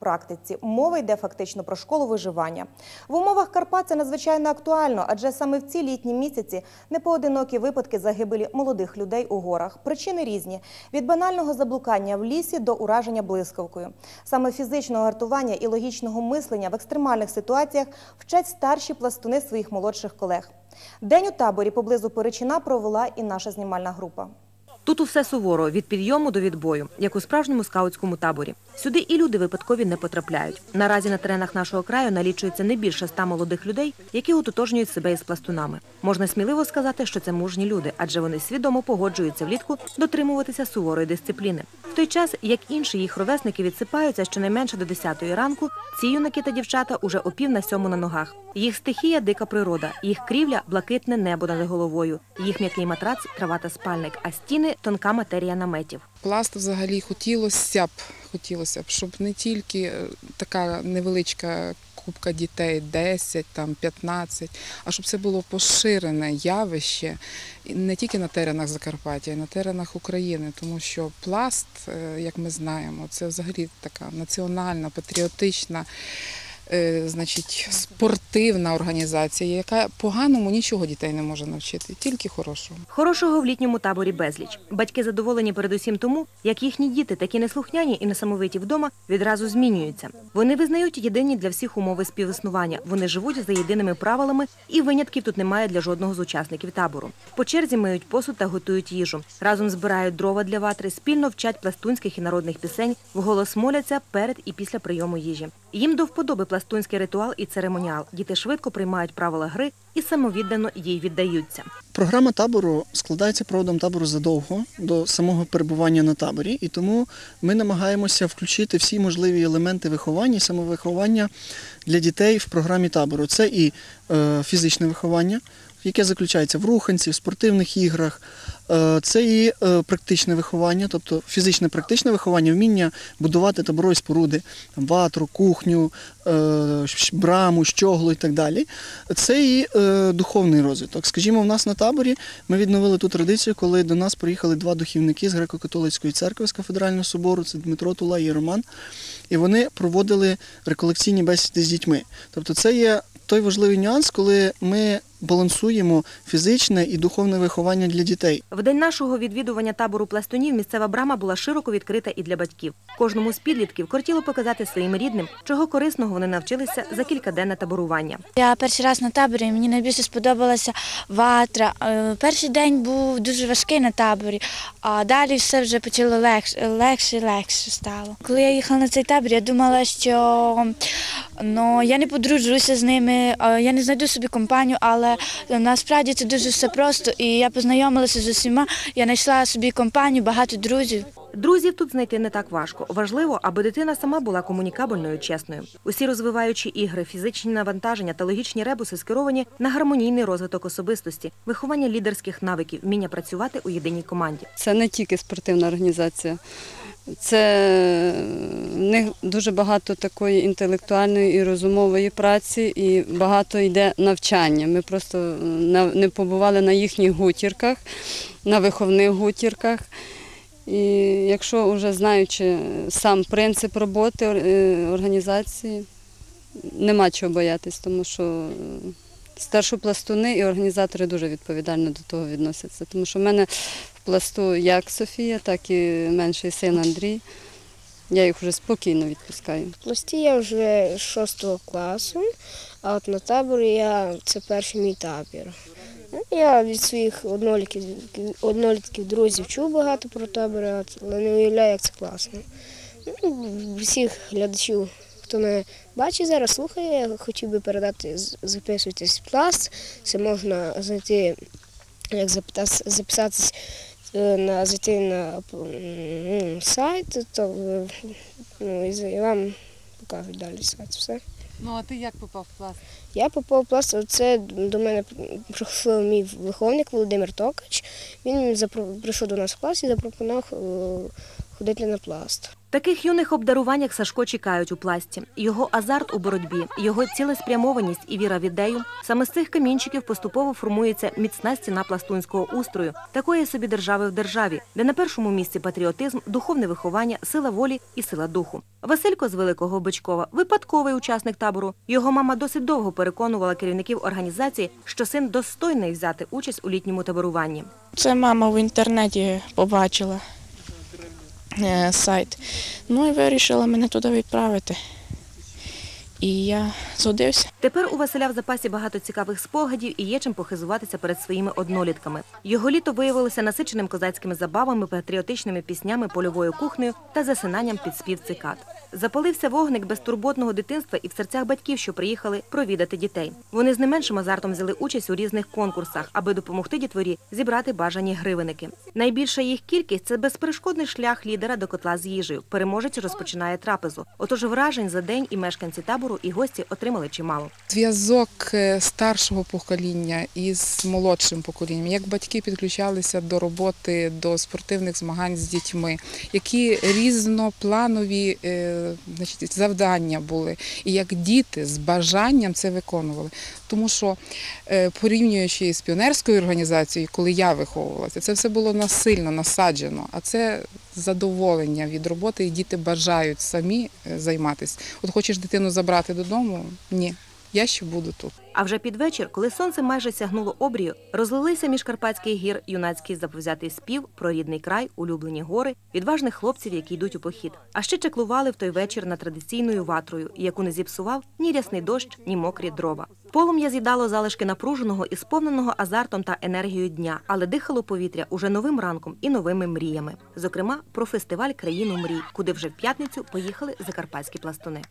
практиці. Мова йде фактично про школу виживання. В умовах Карпат це надзвичайно актуально, адже саме в ці літні місяці непоодинокі випадки загибелі молодих людей у горах. Причини різні від банального заблукання в лісі до ураження блискавкою. Саме фізичного гартування і логічного мислення в екстремальних ситуаціях вчать старші пластуни своїх молодших колег. День у таборі поблизу Перечина провела і наша знімальна група. Тут усе суворо від підйому до відбою, як у справжньому скаутському таборі. Сюди і люди випадкові не потрапляють. Наразі на теренах нашого краю налічується не більше ста молодих людей, які ототожнюють себе із пластунами. Можна сміливо сказати, що це мужні люди, адже вони свідомо погоджуються влітку дотримуватися суворої дисципліни. В той час, як інші їх ровесники відсипаються щонайменше до 10-ї ранку, ці юнаки та дівчата уже о пів на сьому на ногах. Їх стихія дика природа, їх крівля блакитне небо над головою, їх м'який матрац, трава та спальник, а стіни тонка матерія наметів. Пласт взагалі хотілося б, хотілося б, щоб не тільки е, така невеличка купка дітей, 10, там, 15, а щоб це було поширене явище не тільки на теренах Закарпаття, а й на теренах України, тому що пласт, е, як ми знаємо, це взагалі така національна, патріотична. Е, Значить, спортивна організація, яка поганому нічого дітей не може навчити, тільки хорошого. Хорошого в літньому таборі безліч. Батьки задоволені передусім тому, як їхні діти, такі неслухняні і несамовиті вдома, відразу змінюються. Вони визнають єдині для всіх умови співіснування. Вони живуть за єдиними правилами, і винятків тут немає для жодного з учасників табору. По черзі миють посуд та готують їжу. Разом збирають дрова для ватри, спільно вчать пластунських і народних пісень, вголос моляться перед і після прийому їжі. Їм до вподоби пластунський ритуал і церемоніал. Діти швидко приймають правила гри і самовіддано їй віддаються. Програма табору складається проводом табору задовго до самого перебування на таборі, і тому ми намагаємося включити всі можливі елементи виховання і самовиховання для дітей в програмі табору. Це і е, фізичне виховання, яке заключається в руханці, в спортивних іграх. Е, Це і е, практичне виховання, тобто фізичне практичне виховання, вміння будувати таборові споруди, ватру, кухню, е, браму, щоглу і так далі. Це і духовний розвиток. Скажімо, в нас на таборі ми відновили ту традицію, коли до нас приїхали два духівники з греко-католицької церкви з кафедрального собору, це Дмитро Тула і Роман. І вони проводили реколекційні бесіди з дітьми. Тобто, це є той важливий нюанс, коли ми балансуємо фізичне і духовне виховання для дітей. В день нашого відвідування табору пластунів місцева брама була широко відкрита і для батьків. Кожному з підлітків кортіло показати своїм рідним, чого корисного вони навчилися за кількаденне таборування. Я перший раз на таборі, мені найбільше сподобалася ватра. Е, Перший день був дуже важкий на таборі, а далі все вже почало легше, легше легше стало. Коли я їхала на цей табір, я думала, що ну, я не подружуся з ними, е, я не знайду собі компанію, але насправді це дуже все просто. І я познайомилася з усіма, я знайшла собі компанію, багато друзів. Друзів тут знайти не так важко. Важливо, аби дитина сама була комунікабельною, чесною. Усі розвиваючі ігри, фізичні навантаження та логічні ребуси скеровані на гармонійний розвиток особистості, виховання лідерських навиків, вміння працювати у єдиній команді. Це не тільки спортивна організація. Це в них дуже багато такої інтелектуальної і розумової праці, і багато йде навчання. Ми просто не побували на їхніх гутірках, на виховних гутірках. І якщо вже знаючи сам принцип роботи е, організації, нема чого боятись, тому що е, старшопластуни і організатори дуже відповідально до того відносяться. Тому що в мене в пласту як Софія, так і менший син Андрій. Я їх вже спокійно відпускаю. В пласті я вже з 6 класу, а от на таборі я це перший мій табір. Ну, Я від своїх однолітків, друзів чув багато про табори, але не уявляю, як це класно. Ну, Всіх глядачів, хто мене бачить зараз, слухає, я хотів би передати, записуйтесь в пласт. Це можна знайти, як записатись е, зайти на сайт, то е, ну, і вам покажуть далі сайт. Все. Ну а ти як попав в пласт? Я попав в пласт, це до мене прийшов мій виховник Володимир Токач. Він прийшов до нас в клас і запропонував е, ходити на пласт. Таких юних обдарувань, як Сашко, чекають у пласті. Його азарт у боротьбі, його цілеспрямованість і віра в ідею. Саме з цих камінчиків поступово формується міцна стіна пластунського устрою, такої собі держави в державі, де на першому місці патріотизм, духовне виховання, сила волі і сила духу. Василько з Великого Бичкова випадковий учасник табору. Його мама досить довго переконувала керівників організації, що син достойний взяти участь у літньому таборуванні. Це мама в інтернеті побачила сайт. Ну і вирішила мене туди відправити. І я згодився. Тепер у Василя в запасі багато цікавих спогадів і є чим похизуватися перед своїми однолітками. Його літо виявилося насиченим козацькими забавами, патріотичними піснями, польовою кухнею та засинанням під спів цикад. Запалився вогник безтурботного дитинства і в серцях батьків, що приїхали провідати дітей. Вони з не меншим азартом взяли участь у різних конкурсах, аби допомогти дітворі зібрати бажані гривеники. Найбільша їх кількість це безперешкодний шлях лідера до котла з їжею. Переможець розпочинає трапезу. Отож, вражень за день і мешканці табору, і гості отримали чимало. Зв'язок е, старшого покоління із молодшим поколінням, як батьки підключалися до роботи, до спортивних змагань з дітьми, які різнопланові е, значить, завдання були, і як діти з бажанням це виконували. Тому що е, порівнюючи з піонерською організацією, коли я виховувалася, це все було насильно насаджено, а це задоволення від роботи, і діти бажають самі займатися. От хочеш дитину забрати додому? Ні, я ще буду тут. А вже під вечір, коли сонце майже сягнуло обрію, розлилися між Карпатських гір юнацький заповзятий спів про рідний край, улюблені гори, відважних хлопців, які йдуть у похід. А ще чеклували в той вечір над традиційною ватрою, яку не зіпсував ні рясний дощ, ні мокрі дрова. Полум'я з'їдало залишки напруженого і сповненого азартом та енергією дня, але дихало повітря уже новим ранком і новими мріями. Зокрема, про фестиваль країну мрій, куди вже в п'ятницю поїхали закарпатські пластуни.